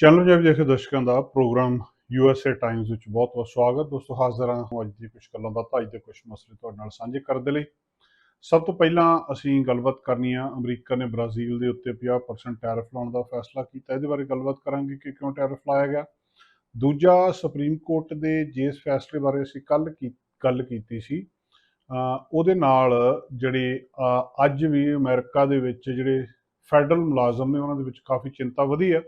Channel ਜਬ ਦੇਖੇ ਦਰਸ਼ਕਾਂ ਦਾ ਪ੍ਰੋਗਰਾਮ ਯੂਐਸਏ ਟਾਈਮਜ਼ ਵਿੱਚ ਬਹੁਤ ਬਹੁਤ ਸਵਾਗਤ। ਦੋਸਤੋ, ਹਾਜ਼ਰ ਹਾਂ ਅੱਜ ਦੀ ਕੁਝ ਗੱਲਾਂ ਬਾਤਾਂ, ਅੱਜ ਦੇ ਕੁਝ ਮਸਲੇ ਤੁਹਾਡੇ ਨਾਲ ਸਾਂਝੇ ਕਰਨ ਦੇ ਲਈ। ਸਭ ਤੋਂ ਪਹਿਲਾਂ ਅਸੀਂ ਗੱਲਬਾਤ ਕਰਨੀ ਆ, ਅਮਰੀਕਾ ਨੇ ਬ੍ਰਾਜ਼ੀਲ ਦੇ ਉੱਤੇ 50% ਟੈਰਿਫ ਲਾਉਣ ਦਾ ਫੈਸਲਾ ਕੀਤਾ। ਇਹਦੇ ਬਾਰੇ ਗੱਲਬਾਤ ਕਰਾਂਗੇ ਕਿ ਕਿਉਂ ਟੈਰਿਫ ਲਾਇਆ ਗਿਆ। ਦੂਜਾ ਸੁਪਰੀਮ ਕੋਰਟ ਦੇ ਜਿਸ ਫੈਸਲੇ ਬਾਰੇ ਅਸੀਂ ਕੱਲ ਕੀ, ਗੱਲ ਕੀਤੀ ਸੀ। ਉਹਦੇ ਨਾਲ ਜਿਹੜੇ ਅੱਜ ਵੀ ਅਮਰੀਕਾ ਦੇ ਵਿੱਚ ਜਿਹੜੇ ਫੈਡਰਲ ਮੁਲਾਜ਼ਮ ਨੇ, ਉਹਨਾਂ ਦੇ ਵਿੱਚ ਕਾਫੀ ਚਿੰਤਾ ਵਧੀ ਹੈ।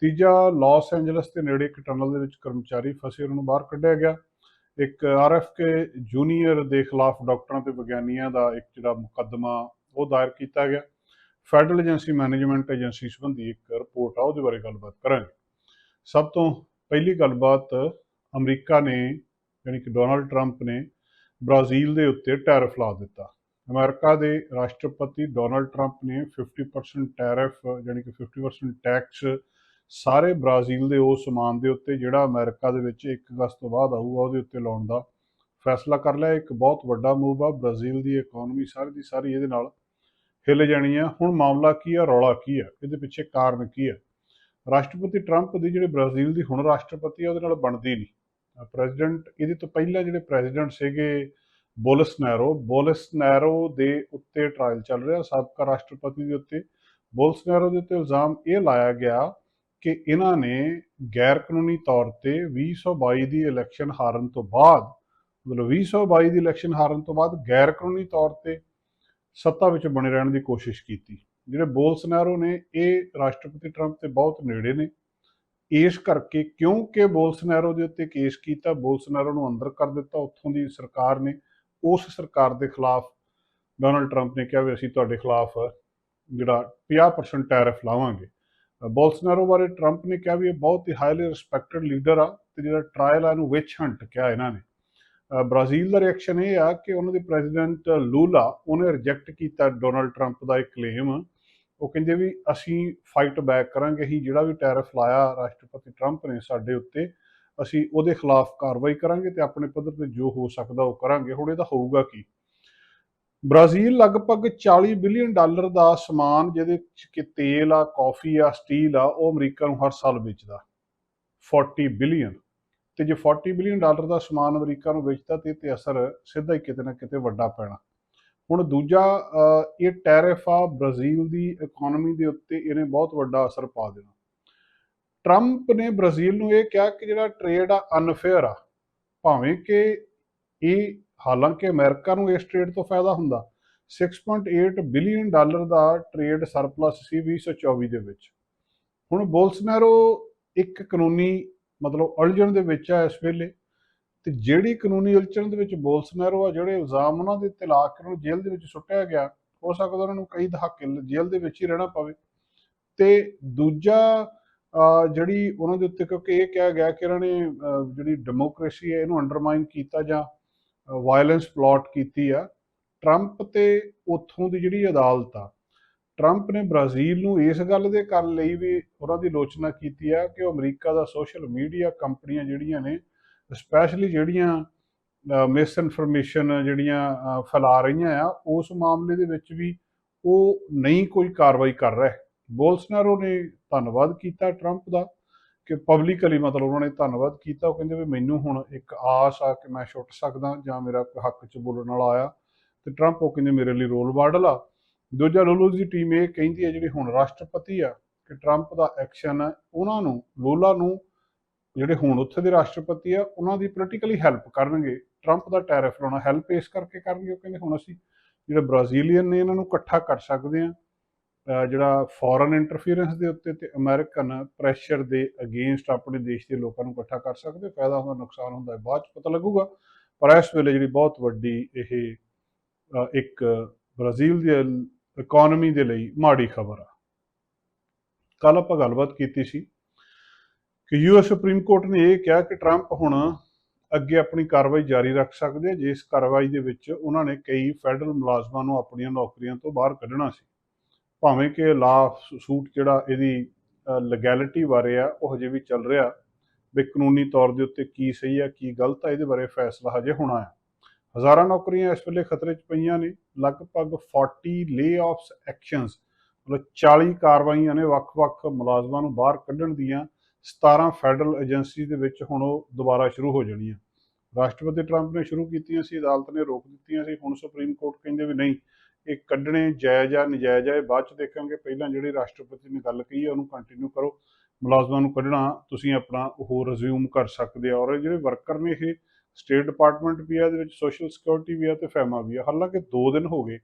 ਤੀਜਾ ਲਾਸ ਐਂਜਲਸ ਦੇ ਨੇੜੇ ਇੱਕ ਟਨਲ ਦੇ ਵਿੱਚ ਕਰਮਚਾਰੀ ਫਸੇ ਉਹਨਾਂ ਨੂੰ ਬਾਹਰ ਕੱਢਿਆ ਗਿਆ। ਇੱਕ ਆਰਐਫਕੇ ਜੂਨੀਅਰ ਦੇ ਖਿਲਾਫ ਡਾਕਟਰਾਂ ਤੇ ਵਿਗਿਆਨੀਆਂ ਦਾ ਇੱਕ ਜਿਹੜਾ ਮੁਕੱਦਮਾ, ਉਹ ਦਾਇਰ ਕੀਤਾ ਗਿਆ। ਫੈਡਰਲ ਏਜੰਸੀ ਮੈਨੇਜਮੈਂਟ ਏਜੰਸੀ ਸੰਬੰਧੀ ਇੱਕ ਰਿਪੋਰਟ ਆ, ਉਹਦੇ ਬਾਰੇ ਗੱਲਬਾਤ ਕਰਾਂਗੇ। ਸਭ ਤੋਂ ਪਹਿਲੀ ਗੱਲਬਾਤ, ਅਮਰੀਕਾ ਨੇ, ਯਾਨੀ ਕਿ ਡੋਨਾਲਡ ਟਰੰਪ ਨੇ ਬ੍ਰਾਜ਼ੀਲ ਦੇ ਉੱਤੇ ਟੈਰਿਫ ਲਾ ਦਿੱਤਾ। ਅਮਰੀਕਾ ਦੇ ਰਾਸ਼ਟਰਪਤੀ ਡੋਨਾਲਡ ਟਰੰਪ ਨੇ 50% ਟੈਰਿਫ ਯਾਨੀ ਕਿ 50% ਟੈਕਸ ਸਾਰੇ ਬ੍ਰਾਜ਼ੀਲ ਦੇ ਉਸ ਸਮਾਨ ਦੇ ਉੱਤੇ ਜਿਹੜਾ ਅਮਰੀਕਾ ਦੇ ਵਿੱਚ 1 ਅਗਸਤ ਤੋਂ ਬਾਅਦ ਆਊਗਾ, ਉਹਦੇ ਉੱਤੇ ਲਾਉਣ ਦਾ ਫੈਸਲਾ ਕਰ ਲਿਆ। ਇੱਕ ਬਹੁਤ ਵੱਡਾ ਮੂਵ ਆ, ਬ੍ਰਾਜ਼ੀਲ ਦੀ ਇਕਨੋਮੀ ਸਾਰੀ ਦੀ ਸਾਰੀ ਇਹਦੇ ਨਾਲ ਹਿੱਲ ਜਾਣੀ ਆ। ਹੁਣ ਮਾਮਲਾ ਕੀ ਆ, ਰੌਲਾ ਕੀ ਆ, ਇਹਦੇ ਪਿੱਛੇ ਕਾਰਨ ਕੀ ਆ? ਰਾਸ਼ਟਰਪਤੀ ਟਰੰਪ ਦੀ ਜਿਹੜੇ ਬ੍ਰਾਜ਼ੀਲ ਦੀ ਹੁਣ ਰਾਸ਼ਟਰਪਤੀ ਆ, ਉਹਦੇ ਨਾਲ ਬਣਦੀ ਨਹੀਂ। ਪ੍ਰੈਜ਼ੀਡੈਂਟ, ਇਹਦੇ ਤੋਂ ਪਹਿਲਾਂ ਜਿਹੜੇ ਪ੍ਰੈਜ਼ੀਡੈਂਟ ਸੀਗੇ ਬੋਲਸਨੈਰੋ ਬੋਲਸਨੈਰੋ ਦੇ ਉੱਤੇ ਟ੍ਰਾਇਲ ਚੱਲ ਰਿਹਾ, ਸਾਬਕਾ ਰਾਸ਼ਟਰਪਤੀ ਦੇ ਉੱਤੇ। ਬੋਲਸਨੈਰੋ ਦੇ ਉੱਤੇ ਇਲਜ਼ਾਮ ਇਹ ਲਾਇਆ ਗਿਆ ਕਿ ਇਹਨਾਂ ਨੇ ਗੈਰ ਕਾਨੂੰਨੀ ਤੌਰ ਤੇ 2022 ਦੀ ਇਲੈਕਸ਼ਨ ਹਾਰਨ ਤੋਂ ਬਾਅਦ, ਮਤਲਬ 2022 ਦੀ ਇਲੈਕਸ਼ਨ ਹਾਰਨ ਤੋਂ ਬਾਅਦ ਗੈਰ ਕਾਨੂੰਨੀ ਤੌਰ ਤੇ ਸੱਤਾ ਵਿੱਚ ਬਣੇ ਰਹਿਣ ਦੀ ਕੋਸ਼ਿਸ਼ ਕੀਤੀ। ਜਿਹੜੇ ਬੋਲਸਨੈਰੋ ਨੇ, ਇਹ ਰਾਸ਼ਟਰਪਤੀ ਟਰੰਪ 'ਤੇ ਬਹੁਤ ਨੇੜੇ ਨੇ। ਇਸ ਕਰਕੇ ਕਿਉਂਕਿ ਬੋਲਸਨੈਰੋ ਦੇ ਉੱਤੇ ਕੇਸ ਕੀਤਾ, ਬੋਲਸਨੈਰੋ ਨੂੰ ਅੰਦਰ ਕਰ ਦਿੱਤਾ, ਉੱਥੋਂ ਦੀ ਸਰਕਾਰ ਨੇ, ਉਸ ਸਰਕਾਰ ਦੇ ਖਿਲਾਫ ਡੋਨਲਡ ਟਰੰਪ ਨੇ ਕਿਹਾ ਵੀ ਅਸੀਂ ਤੁਹਾਡੇ ਖਿਲਾਫ ਜਿਹੜਾ 50% ਟੈਰਿਫ ਲਾਵਾਂਗੇ। ਬੋਲਸਨੈਰੋ ਬਾਰੇ ਟਰੰਪ ਨੇ ਕਿਹਾ ਵੀ ਇਹ ਬਹੁਤ ਹੀ ਹਾਈਲੀ ਰਿਸਪੈਕਟਡ ਲੀਡਰ ਆ ਤੇ ਜਿਹੜਾ ਟ੍ਰਾਇਲ ਆ ਇਹਨੂੰ ਵਿਚ ਹੰਟ ਕਿਹਾ ਇਹਨਾਂ ਨੇ। ਬ੍ਰਾਜ਼ੀਲ ਦਾ ਰਿਐਕਸ਼ਨ ਇਹ ਆ ਕਿ ਉਹਨਾਂ ਦੇ ਪ੍ਰੈਜ਼ੀਡੈਂਟ ਲੂਲਾ ਉਹਨੇ ਰਿਜੈਕਟ ਕੀਤਾ ਡੋਨਲਡ ਟਰੰਪ ਦਾ ਇੱਕ ਕਲੇਮ ਉਹ ਕਹਿੰਦੇ ਵੀ ਅਸੀਂ ਫਾਈਟ ਬੈਕ ਕਰਾਂਗੇ, ਅਸੀਂ ਜਿਹੜਾ ਵੀ ਟੈਰਿਫ ਲਾਇਆ ਰਾਸ਼ਟਰਪਤੀ ਟਰੰਪ ਨੇ ਸਾਡੇ ਉੱਤੇ, ਅਸੀਂ ਉਹਦੇ ਖਿਲਾਫ ਕਾਰਵਾਈ ਕਰਾਂਗੇ ਤੇ ਆਪਣੇ ਪੱਧਰ ਤੇ ਜੋ ਹੋ ਸਕਦਾ ਉਹ ਕਰਾਂਗੇ। ਹੁਣ ਇਹਦਾ ਹੋਊਗਾ ਕੀ? ਬ੍ਰਾਜ਼ੀਲ ਲਗਭਗ 40 ਬਿਲੀਅਨ ਡਾਲਰ ਦਾ ਸਮਾਨ ਜਿਹਦੇ ਚ ਕਿ ਤੇਲ ਆ, ਕਾਫੀ ਆ, ਸਟੀਲ ਆ, ਉਹ ਅਮਰੀਕਾ ਨੂੰ ਹਰ ਸਾਲ ਵੇਚਦਾ। 40 ਬਿਲੀਅਨ। ਤੇ ਜੇ 40 ਬਿਲੀਅਨ ਡਾਲਰ ਦਾ ਸਮਾਨ ਅਮਰੀਕਾ ਨੂੰ ਵੇਚਦਾ ਤੇ ਇਹ ਤੇ ਅਸਰ ਸਿੱਧਾ ਹੀ ਕਿਤੇ ਨਾ ਕਿਤੇ ਵੱਡਾ ਪੈਣਾ। ਹੁਣ ਦੂਜਾ ਇਹ ਟੈਰਿਫ ਆ ਬ੍ਰਾਜ਼ੀਲ ਦੀ ਇਕਨੋਮੀ ਦੇ ਉੱਤੇ ਇਹਨੇ ਬਹੁਤ ਵੱਡਾ ਅਸਰ ਪਾ ਦੇਣਾ। ਟਰੰਪ ਨੇ ਬ੍ਰਾਜ਼ੀਲ ਨੂੰ ਇਹ ਕਿਹਾ ਕਿ ਜਿਹੜਾ ਟ੍ਰੇਡ ਆ ਅਨਫੇਅਰ ਆ, ਭਾਵੇਂ ਕਿ ਇਹ ਹਾਲਾਂਕਿ ਅਮਰੀਕਾ ਨੂੰ ਇਸ ਟ੍ਰੇਡ ਤੋਂ ਫਾਇਦਾ ਹੁੰਦਾ। 6.8 ਬਿਲੀਅਨ ਡਾਲਰ ਦਾ ਟ੍ਰੇਡ ਸਰਪਲਸ ਸੀ 2024 ਦੇ ਵਿੱਚ। ਹੁਣ ਬੋਲਸਨੈਰੋ ਇੱਕ ਕਾਨੂੰਨੀ ਮਤਲਬ ਉਲਝਣ ਦੇ ਵਿੱਚ ਆ ਇਸ ਵੇਲੇ। ਤੇ ਜਿਹੜੀ ਕਾਨੂੰਨੀ ਉਲਝਣ ਦੇ ਵਿੱਚ ਬੋਲਸਨੈਰੋ ਆ, ਜਿਹੜੇ ਇਲਜ਼ਾਮ ਉਹਨਾਂ ਦੇ ਤੇ ਲਾ ਕੇ ਜੇਲ੍ਹ ਦੇ ਵਿੱਚ ਸੁੱਟਿਆ ਗਿਆ, ਹੋ ਸਕਦਾ ਉਹਨਾਂ ਨੂੰ ਕਈ ਦਹਾਕੇ ਜੇਲ੍ਹ ਦੇ ਵਿੱਚ ਹੀ ਰਹਿਣਾ ਪਵੇ। ਤੇ ਦੂਜਾ ਜਿਹੜੀ ਉਹਨਾਂ ਦੇ ਉੱਤੇ ਕਿਉਂਕਿ ਇਹ ਕਿਹਾ ਗਿਆ ਕਿ ਇਹਨਾਂ ਨੇ ਜਿਹੜੀ ਡੈਮੋਕ੍ਰੇਸੀ ਹੈ, ਇਹਨੂੰ ਅੰਡਰਮਾਈਨ ਕੀਤਾ ਜਾਂ ਵਾਇਲੈਂਸ ਪਲਾਟ ਕੀਤੀ ਆ ਟਰੰਪ ਤੇ ਉੱਥੋਂ ਦੀ ਜਿਹੜੀ ਅਦਾਲਤ ਆ ਟਰੰਪ ਨੇ ਬ੍ਰਾਜ਼ੀਲ ਨੂੰ ਇਸ ਗੱਲ ਦੇ ਕਰਨ ਲਈ ਵੀ ਉਹਨਾਂ ਦੀ ਆਲੋਚਨਾ ਕੀਤੀ ਆ ਕਿ ਉਹ ਅਮਰੀਕਾ ਦਾ ਸੋਸ਼ਲ ਮੀਡੀਆ ਕੰਪਨੀਆਂ ਜਿਹੜੀਆਂ ਨੇ ਸਪੈਸ਼ਲੀ ਜਿਹੜੀਆਂ ਮਿਸ ਇਨਫੋਰਮੇਸ਼ਨ ਜਿਹੜੀਆਂ ਫੈਲਾ ਰਹੀਆਂ ਆ, ਉਸ ਮਾਮਲੇ ਦੇ ਵਿੱਚ ਵੀ ਉਹ ਨਹੀਂ ਕੋਈ ਕਾਰਵਾਈ ਕਰ ਰਿਹਾ ਬੋਲਸਨੈਰੋ ਨੇ ਧੰਨਵਾਦ ਕੀਤਾ ਟਰੰਪ ਦਾ। ਕਿ ਪਬਲਿਕਲੀ ਮਤਲਬ ਉਹਨਾਂ ਨੇ ਧੰਨਵਾਦ ਕੀਤਾ। ਉਹ ਕਹਿੰਦੇ ਵੀ ਮੈਨੂੰ ਹੁਣ ਇੱਕ ਆਸ ਆ ਕਿ ਮੈਂ ਛੁੱਟ ਸਕਦਾ ਜਾਂ ਮੇਰਾ ਹੱਕ 'ਚ ਬੋਲਣ ਵਾਲਾ ਆਇਆ। ਤੇ ਟਰੰਪ ਉਹ ਕਹਿੰਦੇ ਮੇਰੇ ਲਈ ਰੋਲ ਮਾਡਲ ਆ। ਦੂਜਾ ਲੂਲੂ ਦੀ ਟੀਮ ਇਹ ਕਹਿੰਦੀ ਹੈ ਜਿਹੜੀ ਹੁਣ ਰਾਸ਼ਟਰਪਤੀ ਆ ਕਿ ਟਰੰਪ ਦਾ ਐਕਸ਼ਨ ਹੈ, ਉਹਨਾਂ ਨੂੰ ਲੋਲਾ ਨੂੰ ਜਿਹੜੇ ਹੁਣ ਉੱਥੇ ਦੇ ਰਾਸ਼ਟਰਪਤੀ ਆ, ਉਹਨਾਂ ਦੀ ਪੋਲੀਟੀਕਲੀ ਹੈਲਪ ਕਰਨਗੇ। ਟਰੰਪ ਦਾ ਟੈਰਿਫ ਲਾਉਣਾ ਹੈਲਪ ਇਸ ਕਰਕੇ ਕਰਨਗੇ। ਉਹ ਕਹਿੰਦੇ ਹੁਣ ਅਸੀਂ ਜਿਹੜੇ ਬ੍ਰਾਜ਼ੀਲੀਅਨ ਨੇ, ਇਹਨਾਂ ਨੂੰ ਇਕੱਠਾ ਕਰ ਸਕਦੇ ਆ ਜਿਹੜਾ ਫੋਰਨ ਇੰਟਰਫੀਰੈਂਸ ਦੇ ਉੱਤੇ ਤੇ ਅਮਰੀਕਨ ਪ੍ਰੈਸ਼ਰ ਦੇ ਅਗੇਂਸਟ ਆਪਣੇ ਦੇਸ਼ ਦੇ ਲੋਕਾਂ ਨੂੰ ਇਕੱਠਾ ਕਰ ਸਕਦੇ ਫਾਇਦਾ ਹੁੰਦਾ ਨੁਕਸਾਨ ਹੁੰਦਾ ਹੈ, ਬਾਅਦ ਚ ਪਤਾ ਲੱਗੂਗਾ। ਪਰ ਇਸ ਵੇਲੇ ਜਿਹੜੀ ਬਹੁਤ ਵੱਡੀ ਇਹ ਇੱਕ ਬ੍ਰਾਜ਼ੀਲ ਦੀ ਇਕਨੋਮੀ ਦੇ ਲਈ ਮਾੜੀ ਖਬਰ ਆ। ਕੱਲ ਆਪਾਂ ਗੱਲਬਾਤ ਕੀਤੀ ਸੀ ਕਿ ਯੂਐਸ ਸੁਪਰੀਮ ਕੋਰਟ ਨੇ ਇਹ ਕਿਹਾ ਕਿ ਟਰੰਪ ਹੁਣ ਅੱਗੇ ਆਪਣੀ ਕਾਰਵਾਈ ਜਾਰੀ ਰੱਖ ਸਕਦੇ ਆ ਜਿਸ ਕਾਰਵਾਈ ਦੇ ਵਿੱਚ ਉਹਨਾਂ ਨੇ ਕਈ ਫੈਡਰਲ ਮੁਲਾਜ਼ਮਾਂ ਨੂੰ ਆਪਣੀਆਂ ਨੌਕਰੀਆਂ ਤੋਂ ਬਾਹਰ ਕੱਢਣਾ ਸੀ। ਭਾਵੇਂ ਕਿ ਲਾ ਸੂਟ ਜਿਹੜਾ ਇਹਦੀ ਲੈਗੈਲਿਟੀ ਬਾਰੇ ਆ, ਉਹ ਹਜੇ ਵੀ ਚੱਲ ਰਿਹਾ। ਵੀ ਕਾਨੂੰਨੀ ਤੌਰ ਦੇ ਉੱਤੇ ਕੀ ਸਹੀ ਆ, ਕੀ ਗਲਤ ਆ, ਇਹਦੇ ਬਾਰੇ ਫੈਸਲਾ ਹਜੇ ਹੋਣਾ ਹੈ ਹਜ਼ਾਰਾਂ ਨੌਕਰੀਆਂ ਇਸ ਵੇਲੇ ਖਤਰੇ 'ਚ ਪਈਆਂ ਨੇ। ਲਗਭਗ 40 ਲੇ-ਆਫਸ ਐਕਸ਼ਨਸ ਮਤਲਬ 40 ਕਾਰਵਾਈਆਂ ਨੇ ਵੱਖ-ਵੱਖ ਮੁਲਾਜ਼ਮਾਂ ਨੂੰ ਬਾਹਰ ਕੱਢਣ ਦੀਆਂ। 17 ਫੈਡਰਲ ਏਜੰਸੀ ਦੇ ਵਿੱਚ ਹੁਣ ਉਹ ਦੁਬਾਰਾ ਸ਼ੁਰੂ ਹੋ ਜਾਣੀਆਂ। ਰਾਸ਼ਟਰਪਤੀ ਟਰੰਪ ਨੇ ਸ਼ੁਰੂ ਕੀਤੀਆਂ ਸੀ, ਅਦਾਲਤ ਨੇ ਰੋਕ ਦਿੱਤੀਆਂ ਸੀ। ਹੁਣ ਸੁਪਰੀਮ ਕੋਰਟ ਕਹਿੰਦੇ ਵੀ ਨਹੀਂ ਇਹ ਕੱਢਣੇ ਜਾਇਜ਼ ਆ, ਨਜਾਇਜ਼ ਆ, ਇਹ ਬਾਅਦ ਚ ਦੇਖਾਂਗੇ। ਪਹਿਲਾਂ ਜਿਹੜੀ ਰਾਸ਼ਟਰਪਤੀ ਨੇ ਗੱਲ ਕਹੀ ਹੈ ਉਹਨੂੰ ਕੰਟੀਨਿਊ ਕਰੋ। ਮੁਲਾਜ਼ਮਾਂ ਨੂੰ ਕੱਢਣਾ, ਤੁਸੀਂ ਆਪਣਾ ਉਹ ਰਿਜ਼ਿਊਮ ਕਰ ਸਕਦੇ ਆ। ਔਰ ਜਿਹੜੇ ਵਰਕਰ ਨੇ, ਇਹ ਸਟੇਟ ਡਿਪਾਰਟਮੈਂਟ ਵੀ ਆ, ਇਹਦੇ ਵਿੱਚ ਸੋਸ਼ਲ ਸਿਕਿਉਰਿਟੀ ਵੀ ਆ ਤੇ ਫੈਮਾ ਵੀ ਆ। ਹਾਲਾਂਕਿ 2 ਦਿਨ ਹੋ ਗਏ,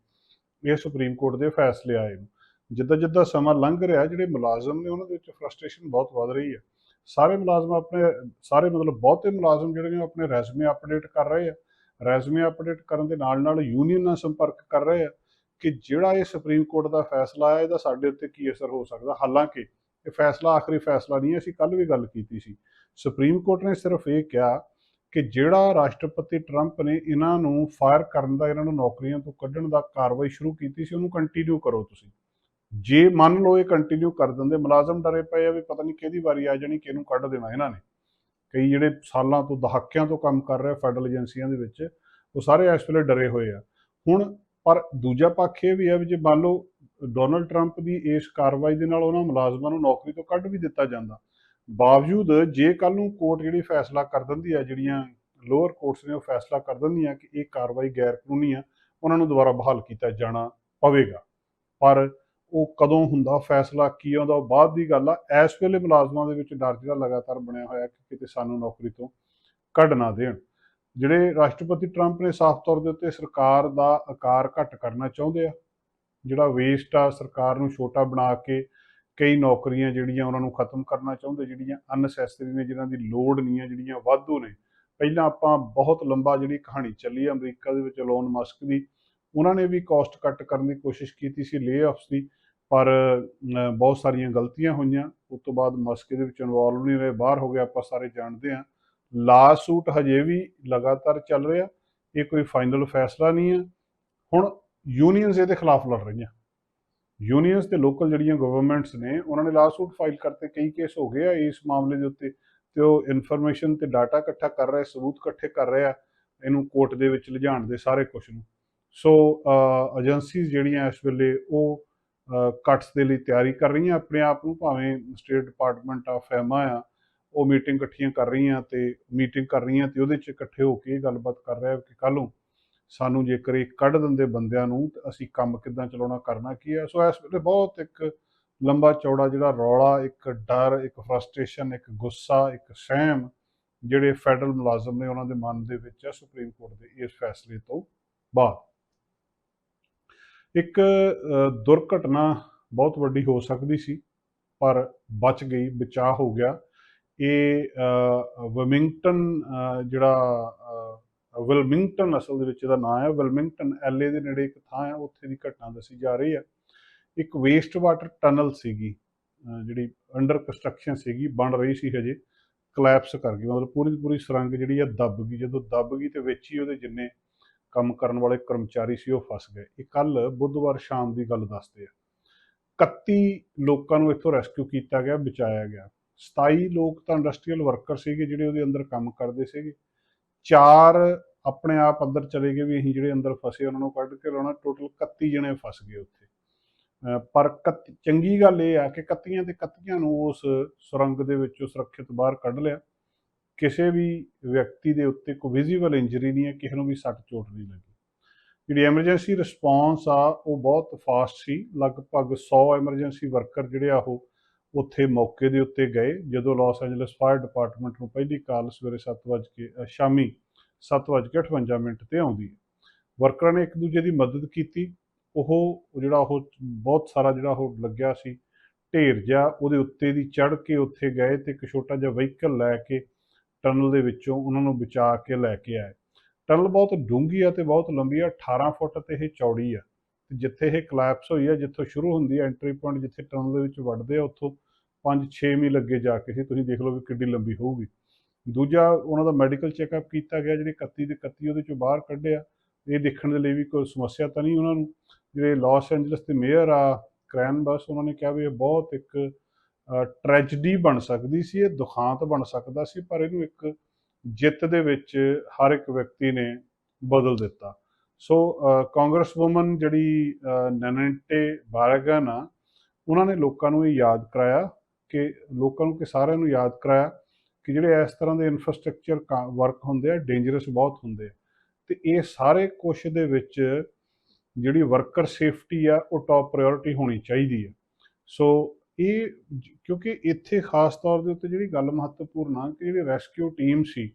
ਇਹ ਸੁਪਰੀਮ ਕੋਰਟ ਦੇ ਫੈਸਲੇ ਆਏ ਨੂੰ। ਜਿੱਦਾਂ ਜਿੱਦਾਂ ਸਮਾਂ ਲੰਘ ਰਿਹਾ, ਜਿਹੜੇ ਮੁਲਾਜ਼ਮ ਨੇ, ਉਹਨਾਂ ਦੇ ਵਿੱਚ ਫਰਸਟ੍ਰੇਸ਼ਨ ਬਹੁਤ ਵੱਧ ਰਹੀ ਹੈ ਸਾਰੇ ਮੁਲਾਜ਼ਮ ਆਪਣੇ, ਸਾਰੇ ਮਤਲਬ ਬਹੁਤੇ ਮੁਲਾਜ਼ਮ ਜਿਹੜੇ ਨੇ, ਉਹ ਆਪਣੇ ਰੈਜ਼ਮੇ ਅਪਡੇਟ ਕਰ ਰਹੇ ਆ। ਰੈਜ਼ਮੇ ਅਪਡੇਟ ਕਰਨ ਦੇ ਨਾਲ ਨਾਲ ਯੂਨੀਅਨ ਨਾਲ ਸੰਪਰਕ ਕਰ ਰਹੇ ਆ। ਕਿ ਜਿਹੜਾ ਇਹ ਸੁਪਰੀਮ ਕੋਰਟ ਦਾ ਫੈਸਲਾ ਆਇਆ ਇਹਦਾ ਸਾਡੇ ਉੱਤੇ ਕੀ ਅਸਰ ਹੋ ਸਕਦਾ? ਹਾਲਾਂਕਿ ਇਹ ਫੈਸਲਾ ਆਖਰੀ ਫੈਸਲਾ ਨਹੀਂ ਹੈ, ਅਸੀਂ ਕੱਲ ਵੀ ਗੱਲ ਕੀਤੀ ਸੀ। ਸੁਪਰੀਮ ਕੋਰਟ ਨੇ ਸਿਰਫ ਇਹ ਕਿਹਾ ਕਿ ਜਿਹੜਾ ਰਾਸ਼ਟਰਪਤੀ ਟਰੰਪ ਨੇ ਇਹਨਾਂ ਨੂੰ ਫਾਇਰ ਕਰਨ ਦਾ, ਇਹਨਾਂ ਨੂੰ ਨੌਕਰੀਆਂ ਤੋਂ ਕੱਢਣ ਦਾ ਕਾਰਵਾਈ ਸ਼ੁਰੂ ਕੀਤੀ ਸੀ, ਉਹਨੂੰ ਕੰਟੀਨਿਊ ਕਰੋ ਤੁਸੀਂ। ਜੇ ਮੰਨ ਲਓ ਇਹ ਕੰਟੀਨਿਊ ਕਰ ਦਿੰਦੇ, ਮੁਲਾਜ਼ਮ ਡਰੇ ਪਏ ਆ ਵੀ ਪਤਾ ਨਹੀਂ ਕਿਹਦੀ ਵਾਰੀ ਆ ਜਾਣੀ, ਕਿਹਨੂੰ ਕੱਢ ਦੇਣਾ ਇਹਨਾਂ ਨੇ। ਕਈ ਜਿਹੜੇ ਸਾਲਾਂ ਤੋਂ ਦਹਾਕਿਆਂ ਤੋਂ ਕੰਮ ਕਰ ਰਹੇ ਫੈਡਰਲ ਏਜੰਸੀਆਂ ਦੇ ਵਿੱਚ, ਉਹ ਸਾਰੇ ਇਸ ਵੇਲੇ ਡਰੇ ਹੋਏ ਆ। ਹੁਣ ਪਰ ਦੂਜਾ ਪੱਖ ਇਹ ਵੀ ਹੈ ਵੀ ਜੇ ਮੰਨ ਲਓ ਡੋਨਲਡ ਟਰੰਪ ਦੀ ਇਸ ਕਾਰਵਾਈ ਦੇ ਨਾਲ ਉਹਨਾਂ ਮੁਲਾਜ਼ਮਾਂ ਨੂੰ ਨੌਕਰੀ ਤੋਂ ਕੱਢ ਵੀ ਦਿੱਤਾ ਜਾਂਦਾ, ਬਾਵਜੂਦ ਜੇ ਕੱਲ ਨੂੰ ਕੋਰਟ ਜਿਹੜੀ ਫੈਸਲਾ ਕਰ ਦਿੰਦੀ ਹੈ ਜਿਹੜੀਆਂ ਲੋਅਰ ਕੋਰਟਸ ਨੇ ਉਹ ਫੈਸਲਾ ਕਰ ਦਿੰਦੀਆਂ ਕਿ ਇਹ ਕਾਰਵਾਈ ਗੈਰ ਕਾਨੂੰਨੀ ਆ, ਉਹਨਾਂ ਨੂੰ ਦੁਬਾਰਾ ਬਹਾਲ ਕੀਤਾ ਜਾਣਾ ਪਵੇਗਾ। ਪਰ ਉਹ ਕਦੋਂ ਹੁੰਦਾ, ਫੈਸਲਾ ਕੀ ਆਉਂਦਾ ਉਹ ਬਾਅਦ ਦੀ ਗੱਲ ਆ, ਇਸ ਵੇਲੇ ਮੁਲਾਜ਼ਮਾਂ ਦੇ ਵਿੱਚ ਡਰ ਜਿਹੜਾ ਲਗਾਤਾਰ ਬਣਿਆ ਹੋਇਆ ਕਿ ਕਿਤੇ ਸਾਨੂੰ ਨੌਕਰੀ ਤੋਂ ਕੱਢ ਨਾ ਦੇਣ। ਜਿਹੜੇ ਰਾਸ਼ਟਰਪਤੀ ਟਰੰਪ ਨੇ ਸਾਫ਼ ਤੌਰ ਦੇ ਉੱਤੇ ਸਰਕਾਰ ਦਾ ਆਕਾਰ ਘੱਟ ਕਰਨਾ ਚਾਹੁੰਦੇ ਆ, ਜਿਹੜਾ ਵੇਸਟ ਆ ਸਰਕਾਰ ਨੂੰ ਛੋਟਾ ਬਣਾ ਕੇ ਕਈ ਨੌਕਰੀਆਂ ਜਿਹੜੀਆਂ ਉਹਨਾਂ ਨੂੰ ਖਤਮ ਕਰਨਾ ਚਾਹੁੰਦੇ, ਜਿਹੜੀਆਂ ਅਨਸੈਸਰੀ ਨੇ, ਜਿਨ੍ਹਾਂ ਦੀ ਲੋੜ ਨਹੀਂ ਹੈ ਜਿਹੜੀਆਂ ਵਾਧੂ ਨੇ। ਪਹਿਲਾਂ ਆਪਾਂ ਬਹੁਤ ਲੰਬਾ ਜਿਹੜੀ ਕਹਾਣੀ ਚੱਲੀ ਹੈ ਅਮਰੀਕਾ ਦੇ ਵਿੱਚ ਲੋਨ ਮਸਕ ਦੀ, ਉਹਨਾਂ ਨੇ ਵੀ ਕਾਸਟ ਕੱਟ ਕਰਨ ਦੀ ਕੋਸ਼ਿਸ਼ ਕੀਤੀ ਸੀ ਲੇ-ਆਫਸ ਦੀ, ਪਰ ਬਹੁਤ ਸਾਰੀਆਂ ਗਲਤੀਆਂ ਹੋਈਆਂ। ਉਸ ਤੋਂ ਬਾਅਦ ਮਸਕ ਦੇ ਵਿੱਚ ਇਨਵੋਲਵ ਨਹੀਂ ਰਹੇ, ਬਾਹਰ ਹੋ ਗਏ, ਆਪਾਂ ਸਾਰੇ ਜਾਣਦੇ ਹਾਂ ਲਾ ਸੂਟ ਹਜੇ ਵੀ ਲਗਾਤਾਰ ਚੱਲ ਰਿਹਾ, ਇਹ ਕੋਈ ਫਾਈਨਲ ਫੈਸਲਾ ਨਹੀਂ ਹੈ। ਹੁਣ ਯੂਨੀਅਨਸ ਇਹਦੇ ਖਿਲਾਫ ਲੜ ਰਹੀਆਂ। ਯੂਨੀਅਨਸ ਤੇ ਲੋਕਲ ਜਿਹੜੀਆਂ ਗਵਰਨਮੈਂਟਸ ਨੇ, ਉਹਨਾਂ ਨੇ ਲਾ ਸੂਟ ਫਾਈਲ ਕਰਤੇ, ਕਈ ਕੇਸ ਹੋ ਗਏ ਆ ਇਸ ਮਾਮਲੇ ਦੇ ਉੱਤੇ। ਤੇ ਉਹ ਇਨਫੋਰਮੇਸ਼ਨ ਤੇ ਡਾਟਾ ਇਕੱਠਾ ਕਰ ਰਹੇ, ਸਬੂਤ ਇਕੱਠੇ ਕਰ ਰਿਹਾ ਇਹਨੂੰ ਕੋਰਟ ਦੇ ਵਿੱਚ ਲਿਜਾਣ ਦੇ ਸਾਰੇ ਕੁਝ ਨੂੰ। ਸੋ ਏਜੰਸੀਜ਼ ਜਿਹੜੀਆਂ ਇਸ ਵੇਲੇ ਉਹ ਕੱਟਸ ਦੇ ਲਈ ਤਿਆਰੀ ਕਰ ਰਹੀਆਂ, ਆਪਣੇ ਆਪ ਨੂੰ ਭਾਵੇਂ ਸਟੇਟ ਡਿਪਾਰਟਮੈਂਟ ਆਫ ਫੈਮਾ ਆ ਉਹ ਮੀਟਿੰਗ ਇਕੱਠੀਆਂ ਕਰ ਰਹੀਆਂ ਤੇ ਮੀਟਿੰਗ ਕਰ ਰਹੀਆਂ ਤੇ ਉਹਦੇ 'ਚ ਇਕੱਠੇ ਹੋ ਕੇ ਇਹ ਗੱਲਬਾਤ ਕਰ ਰਿਹਾ ਕਿ ਕੱਲ ਨੂੰ ਸਾਨੂੰ ਜੇਕਰ ਇਹ ਕੱਢ ਦਿੰਦੇ ਬੰਦਿਆਂ ਨੂੰ ਤੇ ਅਸੀਂ ਕੰਮ ਕਿੱਦਾਂ ਚਲਾਉਣਾ, ਕਰਨਾ ਕੀ ਹੈ ਸੋ ਇਸ ਵੇਲੇ ਬਹੁਤ ਇੱਕ ਲੰਬਾ ਚੌੜਾ ਜਿਹੜਾ ਰੌਲਾ, ਇੱਕ ਡਰ, ਇੱਕ ਫਰਸਟ੍ਰੇਸ਼ਨ ਇੱਕ ਗੁੱਸਾ, ਇੱਕ ਸਹਿਮ ਜਿਹੜੇ ਫੈਡਰਲ ਮੁਲਾਜ਼ਮ ਨੇ ਉਹਨਾਂ ਦੇ ਮਨ ਦੇ ਵਿੱਚ ਹੈ ਸੁਪਰੀਮ ਕੋਰਟ ਦੇ ਇਸ ਫੈਸਲੇ ਤੋਂ ਬਾਅਦ। ਇੱਕ ਦੁਰਘਟਨਾ ਬਹੁਤ ਵੱਡੀ ਹੋ ਸਕਦੀ ਸੀ, ਪਰ ਬਚ ਗਈ, ਬਚਾਅ ਹੋ ਗਿਆ। ਇਹ ਅ, ਜਿਹੜਾ ਅ, ਅਸਲ ਦੇ ਵਿੱਚ ਇਹਦਾ ਨਾਮ ਹੈ ਵਿਲਮਿੰਗਟਨ ਐਲਏ ਦੇ ਨੇੜੇ ਇੱਕ ਥਾਂ ਹੈ ਉੱਥੇ ਦੀ ਘਟਨਾ ਦੱਸੀ ਜਾ ਰਹੀ ਹੈ। ਇੱਕ ਵੇਸਟ ਵਾਟਰ ਟਨਲ ਸੀਗੀ ਜਿਹੜੀ ਅੰਡਰ ਕੰਸਟਰਕਸ਼ਨ ਸੀਗੀ ਬਣ ਰਹੀ ਸੀ ਹਜੇ ਕਲੈਪਸ ਕਰ ਗਈ ਮਤਲਬ ਪੂਰੀ ਦੀ ਪੂਰੀ ਸੁਰੰਗ ਜਿਹੜੀ ਆ ਦੱਬ ਗਈ ਜਦੋਂ ਦੱਬ ਗਈ ਤੇ ਵਿੱਚ ਹੀ ਉਹਦੇ ਜਿੰਨੇ ਕੰਮ ਕਰਨ ਵਾਲੇ ਕਰਮਚਾਰੀ ਸੀ ਉਹ ਫਸ ਗਏ। ਇਹ ਕੱਲ ਬੁੱਧਵਾਰ ਸ਼ਾਮ ਦੀ ਗੱਲ ਦੱਸਦੇ ਆ। 31 ਲੋਕਾਂ ਨੂੰ ਇੱਥੋਂ ਰੈਸਕਿਊ ਕੀਤਾ ਗਿਆ ਬਚਾਇਆ ਗਿਆ। 27 ਲੋਕ ਤਾਂ ਇੰਡਸਟਰੀਅਲ ਵਰਕਰ ਸੀਗੇ ਜਿਹੜੇ ਉਹਦੇ ਅੰਦਰ ਕੰਮ ਕਰਦੇ ਸੀਗੇ। ਚਾਰ ਆਪਣੇ ਆਪ ਅੰਦਰ ਚਲੇ ਗਏ ਵੀ ਅਸੀਂ ਜਿਹੜੇ ਅੰਦਰ ਫਸੇ ਉਹਨਾਂ ਨੂੰ ਕੱਢ ਕੇ ਲਾਉਣਾ। ਟੋਟਲ 31 ਜਣੇ ਫਸ ਗਏ ਉੱਥੇ। ਪਰ ਕੱਤ- ਚੰਗੀ ਗੱਲ ਇਹ ਆ ਕਿ 31 ਦੇ 31 ਨੂੰ ਉਸ ਸੁਰੰਗ ਦੇ ਵਿੱਚੋਂ ਸੁਰੱਖਿਅਤ ਬਾਹਰ ਕੱਢ ਲਿਆ। ਕਿਸੇ ਵੀ ਵਿਅਕਤੀ ਦੇ ਉੱਤੇ ਕੋਈ ਵਿਜ਼ੀਬਲ ਇੰਜਰੀ ਨਹੀਂ ਹੈ, ਕਿਸੇ ਨੂੰ ਵੀ ਸੱਟ ਚੋਟ ਨਹੀਂ ਲੱਗੀ। ਜਿਹੜੀ ਐਮਰਜੈਂਸੀ ਰਿਸਪੌਂਸ ਆ, ਉਹ ਬਹੁਤ ਫਾਸਟ ਸੀ। ਲਗਭਗ 100 ਐਮਰਜੈਂਸੀ ਵਰਕਰ ਜਿਹੜੇ ਆ ਉਹ ਉੱਥੇ ਮੌਕੇ ਦੇ ਉੱਤੇ ਗਏ ਜਦੋਂ ਲਾਸ ਐਂਜਲਸ ਫਾਇਰ ਡਿਪਾਰਟਮੈਂਟ ਨੂੰ ਪਹਿਲੀ ਕਾਲ ਸਵੇਰੇ 7 ਵਜੇ ਕੇ ਅ, ਸ਼ਾਮੀ 7:58 ਮਿੰਟ ਤੇ ਆਉਂਦੀ ਹੈ। ਵਰਕਰਾਂ ਨੇ ਇੱਕ ਦੂਜੇ ਦੀ ਮਦਦ ਕੀਤੀ। ਉਹ ਜਿਹੜਾ ਉਹ ਬਹੁਤ ਸਾਰਾ ਜਿਹੜਾ ਉਹ ਲੱਗਿਆ ਸੀ ਢੇਰ ਜਿਹਾ ਉਹਦੇ ਉੱਤੇ ਦੀ ਚੜ੍ਹ ਕੇ ਉੱਥੇ ਗਏ ਤੇ ਇੱਕ ਛੋਟਾ ਜਿਹਾ ਵਹੀਕਲ ਲੈ ਕੇ ਟਨਲ ਦੇ ਵਿੱਚੋਂ ਉਹਨਾਂ ਨੂੰ ਬਚਾ ਕੇ ਲੈ ਕੇ ਆਏ। ਟਨਲ ਬਹੁਤ ਡੂੰਘੀ ਆ ਤੇ ਬਹੁਤ ਲੰਬੀ ਆ 18 ਫੁੱਟ ਤੇ ਇਹ ਚੌੜੀ ਆ। ਤੇ ਜਿੱਥੇ ਇਹ ਕਲੈਪਸ ਹੋਈ ਆ ਜਿੱਥੋਂ ਸ਼ੁਰੂ ਹੁੰਦੀ ਆ ਐਂਟਰੀ ਪੁਆਇੰਟ ਜਿੱਥੇ ਟਨਲ ਦੇ ਵਿੱਚ ਵੜਦੇ ਆ ਉੱਥੋਂ 5-6 ਮੀਲ ਅੱਗੇ ਜਾ ਕੇ ਸੀ ਤੁਸੀਂ ਦੇਖ ਲਓ ਵੀ ਕਿੱਡੀ ਲੰਬੀ ਹੋਊਗੀ। ਦੂਜਾ ਉਹਨਾਂ ਦਾ ਮੈਡੀਕਲ ਚੈੱਕਅਪ ਕੀਤਾ ਗਿਆ ਜਿਹੜੇ 31 ਦੇ 31 ਉਹਦੇ ਚੋਂ ਬਾਹਰ ਕੱਢਿਆ। ਇਹ ਦੇਖਣ ਦੇ ਲਈ ਵੀ ਕੋਈ ਸਮੱਸਿਆ ਤਾਂ ਨਹੀਂ ਉਹਨਾਂ ਨੂੰ। ਜਿਹੜੇ ਲਾਸ ਐਂਜਲਸ ਦੇ ਮੇਅਰ ਆ ਕ੍ਰੈਨ ਬਸ ਉਹਨਾਂ ਨੇ ਕਿਹਾ ਵੀ ਇਹ ਬਹੁਤ ਇੱਕ ਟ੍ਰੈਜਡੀ ਬਣ ਸਕਦੀ ਸੀ ਇਹ ਦੁਖਾਂਤ ਬਣ ਸਕਦਾ ਸੀ ਪਰ ਇਹਨੂੰ ਇੱਕ ਜਿੱਤ ਦੇ ਵਿੱਚ ਹਰ ਇੱਕ ਵਿਅਕਤੀ ਨੇ ਬਦਲ ਦਿੱਤਾ। ਸੋ ਕਾਂਗਰਸ ਵੂਮਨ ਜਿਹੜੀ ਅ, ਨਨੰਟੇ ਬਾਰਗਨ ਆ ਉਹਨਾਂ ਨੇ ਲੋਕਾਂ ਨੂੰ ਇਹ ਯਾਦ ਕਰਾਇਆ। ਕਿ ਲੋਕਾਂ ਨੂੰ ਕਿ ਸਾਰਿਆਂ ਨੂੰ ਯਾਦ ਕਰਾਇਆ ਕਿ ਜਿਹੜੇ ਇਸ ਤਰ੍ਹਾਂ ਦੇ ਇਨਫਰਾਸਟ੍ਰਕਚਰ ਵਰਕ ਹੁੰਦੇ ਆ ਡੇਂਜਰਸ ਬਹੁਤ ਹੁੰਦੇ ਆ। ਤੇ ਇਹ ਸਾਰੇ ਕੁਛ ਦੇ ਵਿੱਚ ਜਿਹੜੀ ਵਰਕਰ ਸੇਫਟੀ ਆ, ਉਹ ਟਾਪ ਪ੍ਰਾਇੋਰਟੀ ਹੋਣੀ ਚਾਹੀਦੀ ਹੈ ਸੋ ਇਹ ਕਿਉਂਕਿ ਇੱਥੇ ਖਾਸ ਤੌਰ ਦੇ ਉੱਤੇ ਜਿਹੜੀ ਗੱਲ ਮਹੱਤਵਪੂਰਨ ਆ ਕਿ ਜਿਹੜੀ ਰੈਸਕਿਊ ਟੀਮ ਸੀ,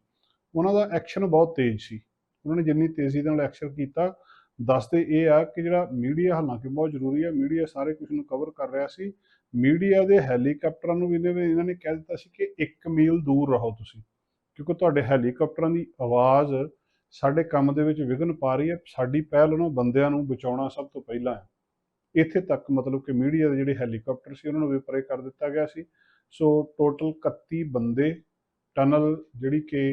ਉਹਨਾਂ ਦਾ ਐਕਸ਼ਨ ਬਹੁਤ ਤੇਜ਼ ਸੀ। ਉਹਨਾਂ ਨੇ ਜਿੰਨੀ ਤੇਜ਼ੀ ਨਾਲ ਐਕਸ਼ਨ ਕੀਤਾ, ਦੱਸਦੇ ਇਹ ਆ ਕਿ ਜਿਹੜਾ ਮੀਡੀਆ ਹਾਲਾਂਕਿ ਬਹੁਤ ਜ਼ਰੂਰੀ ਹੈ ਮੀਡੀਆ ਸਾਰੇ ਕੁਝ ਨੂੰ ਕਵਰ ਕਰ ਰਿਹਾ ਸੀ ਮੀਡੀਆ ਦੇ ਹੈਲੀਕਾਪਟਰਾਂ ਨੂੰ ਵੀ ਇਹਨਾਂ ਨੇ ਕਹਿ ਦਿੱਤਾ ਸੀ ਕਿ 1 ਮੀਲ ਦੂਰ ਰਹੋ ਤੁਸੀਂ, ਕਿਉਂਕਿ ਤੁਹਾਡੇ ਹੈਲੀਕਾਪਟਰਾਂ ਦੀ ਆਵਾਜ਼ ਸਾਡੇ ਕੰਮ ਦੇ ਵਿੱਚ ਵਿਘਨ ਪਾ ਰਹੀ ਹੈ, ਸਾਡੀ ਪਹਿਲ ਉਹਨਾਂ ਬੰਦਿਆਂ ਨੂੰ ਬਚਾਉਣਾ ਸਭ ਤੋਂ ਪਹਿਲਾਂ ਹੈ। ਇੱਥੇ ਤੱਕ ਮਤਲਬ ਕਿ ਮੀਡੀਆ ਦੇ ਜਿਹੜੇ ਹੈਲੀਕਾਪਟਰ ਸੀ, ਉਹਨਾਂ ਨੂੰ ਵੀ ਪਰੇ ਕਰ ਦਿੱਤਾ ਗਿਆ ਸੀ। ਸੋ ਟੋਟਲ 31 ਬੰਦੇ ਟਨਲ ਜਿਹੜੀ ਕਿ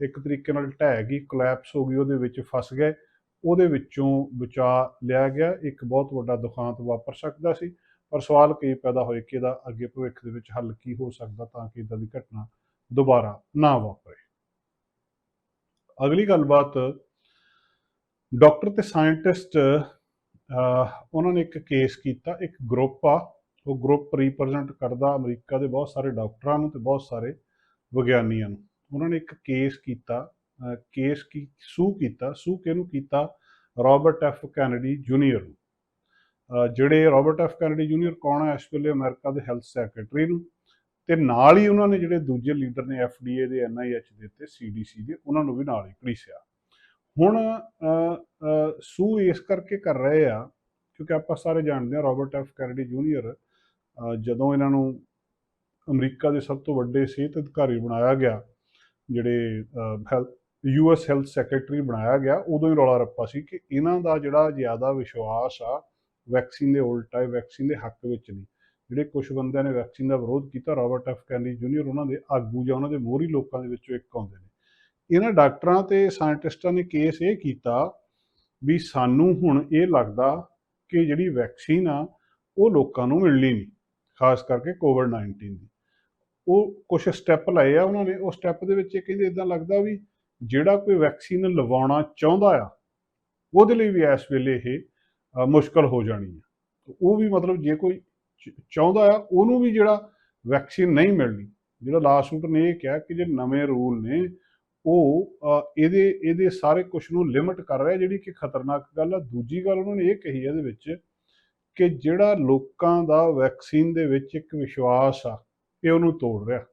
ਇੱਕ ਤਰੀਕੇ ਨਾਲ ਢਹਿ ਗਈ ਕੋਲੈਪਸ ਹੋ ਗਈ, ਉਹਦੇ ਵਿੱਚ ਫਸ ਗਏ। ਉਹਦੇ ਵਿੱਚੋਂ ਬਚਾ ਲਿਆ ਗਿਆ। ਇੱਕ ਬਹੁਤ ਵੱਡਾ ਦੁਖਾਂਤ ਵਾਪਰ ਸਕਦਾ ਸੀ। ਪਰ ਸਵਾਲ ਕਈ ਪੈਦਾ ਹੋਏ ਕਿ ਇਹਦਾ ਅੱਗੇ ਭਵਿੱਖ ਦੇ ਵਿੱਚ ਹੱਲ ਕੀ ਹੋ ਸਕਦਾ ਤਾਂ ਕਿ ਇਦਾਂ ਦੀ ਘਟਨਾ ਦੁਬਾਰਾ ਨਾ ਵਾਪਰੇ। ਅਗਲੀ ਗੱਲਬਾਤ, ਡਾਕਟਰ ਤੇ ਸਾਇੰਟਿਸਟ ਉਹਨਾਂ ਨੇ ਇੱਕ ਕੇਸ ਕੀਤਾ, ਇੱਕ ਗਰੁੱਪ ਆ। ਉਹ ਗਰੁੱਪ ਰਿਪਰੈਜ਼ੈਂਟ ਕਰਦਾ ਅਮਰੀਕਾ ਦੇ ਬਹੁਤ ਸਾਰੇ ਡਾਕਟਰਾਂ ਨੂੰ ਤੇ ਬਹੁਤ ਸਾਰੇ ਵਿਗਿਆਨੀਆਂ ਨੂੰ। ਉਹਨਾਂ ਨੇ ਇੱਕ ਕੇਸ ਕੀਤਾ ਕੇਸ ਕੀ, ਸੂ ਕੀਤਾ, ਸੂ ਕਿਹਨੂੰ ਕੀਤਾ? ਰਾਬਰਟ ਐਫ ਕੈਨੇਡੀ ਜੂਨੀਅਰ ਨੂੰ। ਜਿਹੜੇ ਰਾਬਰਟ ਐਫ ਕੈਨੇਡੀ ਜੂਨੀਅਰ ਕੌਣ ਹੈ, ਇਸ ਵੇਲੇ ਅਮਰੀਕਾ ਦੇ ਹੈਲਥ ਸੈਕਟਰੀ ਨੂੰ। ਤੇ ਨਾਲ ਹੀ ਉਹਨਾਂ ਨੇ ਜਿਹੜੇ ਦੂਜੇ ਲੀਡਰ ਨੇ ਐਫਡੀਏ ਦੇ ਐਨਆਈਐਚ ਦੇ ਤੇ ਸੀਡੀਸੀ ਦੇ, ਉਹਨਾਂ ਨੂੰ ਵੀ ਨਾਲ ਹੀ ਘੜੀਸਿਆ ਹੁਣ ਸੂ ਇਸ ਕਰਕੇ ਕਰ ਰਹੇ ਆ, ਕਿਉਂਕਿ ਆਪਾਂ ਸਾਰੇ ਜਾਣਦੇ ਹਾਂ ਰਾਬਰਟ ਐਫ ਕੈਨੇਡੀ ਜੂਨੀਅਰ ਜਦੋਂ ਇਹਨਾਂ ਨੂੰ ਅਮਰੀਕਾ ਦੇ ਸਭ ਤੋਂ ਵੱਡੇ ਸਿਹਤ ਅਧਿਕਾਰੀ ਬਣਾਇਆ ਗਿਆ, ਜਿਹੜੇ ਯੂਐਸ ਹੈਲਥ ਸੈਕਟਰੀ ਬਣਾਇਆ ਗਿਆ, ਉਦੋਂ ਹੀ ਰੌਲਾ ਰੱਪਾ ਸੀ ਕਿ ਇਹਨਾਂ ਦਾ ਜਿਹੜਾ ਜ਼ਿਆਦਾ ਵਿਸ਼ਵਾਸ ਆ ਵੈਕਸੀਨ ਦੇ ਉਲਟ ਹੈ ਵੈਕਸੀਨ ਦੇ ਹੱਕ ਵਿੱਚ ਨਹੀਂ। ਜਿਹੜੇ ਕੁਝ ਬੰਦਿਆਂ ਨੇ ਵੈਕਸੀਨ ਦਾ ਵਿਰੋਧ ਕੀਤਾ ਰਾਬਰਟ ਐਫ ਕੈਨੇਡੀ ਜੂਨੀਅਰ ਉਹਨਾਂ ਦੇ ਆਗੂ ਜਾਂ ਉਹਨਾਂ ਦੇ ਮੋਹਰੀ ਲੋਕਾਂ ਦੇ ਵਿੱਚੋਂ ਇੱਕ ਆਉਂਦੇ ਨੇ। ਇਹਨਾਂ ਡਾਕਟਰਾਂ ਤੇ ਸਾਇੰਟਿਸਟਾਂ ਨੇ ਕੇਸ ਇਹ ਕੀਤਾ ਵੀ ਸਾਨੂੰ ਹੁਣ ਇਹ ਲੱਗਦਾ ਕਿ ਜਿਹੜੀ ਵੈਕਸੀਨ ਆ, ਉਹ ਲੋਕਾਂ ਨੂੰ ਮਿਲਣੀ ਨਹੀਂ, ਖਾਸ ਕਰਕੇ ਕੋਵਿਡ-19 ਦੀ। ਉਹ ਕੁਝ ਸਟੈਪ ਲਏ ਆ ਉਹਨਾਂ ਨੇ। ਉਹ ਸਟੈਪ ਦੇ ਵਿੱਚ ਇਹ ਕਹਿੰਦੇ ਇਦਾਂ ਲੱਗਦਾ ਵੀ ਜਿਹੜਾ ਕੋਈ ਵੈਕਸੀਨ ਲਵਾਉਣਾ ਚਾਹੁੰਦਾ ਆ, ਉਹਦੇ ਲਈ ਵੀ ਇਸ ਵੇਲੇ ਇਹ ਮੁਸ਼ਕਲ ਹੋ ਜਾਣੀ ਹੈ। ਉਹ ਵੀ ਮਤਲਬ ਜੇ ਕੋਈ ਚਾਹੁੰਦਾ ਆ, ਉਹਨੂੰ ਵੀ ਜਿਹੜਾ ਵੈਕਸੀਨ ਨਹੀਂ ਮਿਲਣੀ, ਜਿਹੜਾ ਲਾਸੂਟ ਨੇ ਇਹ ਕਿਹਾ ਕਿ ਜੇ ਨਵੇਂ ਰੂਲ ਨੇ, ਉਹ ਇਹਦੇ ਇਹਦੇ ਸਾਰੇ ਕੁਝ ਨੂੰ ਲਿਮਿਟ ਕਰ ਰਿਹਾ, ਜਿਹੜੀ ਕਿ ਖਤਰਨਾਕ ਗੱਲ ਆ। ਦੂਜੀ ਗੱਲ ਉਹਨਾਂ ਨੇ ਇਹ ਕਹੀ ਇਹਦੇ ਵਿੱਚ ਕਿ ਜਿਹੜਾ ਲੋਕਾਂ ਦਾ ਵੈਕਸੀਨ ਦੇ ਵਿੱਚ ਇੱਕ ਵਿਸ਼ਵਾਸ ਆ, ਇਹ ਉਹਨੂੰ ਤੋੜ ਰਿਹਾ।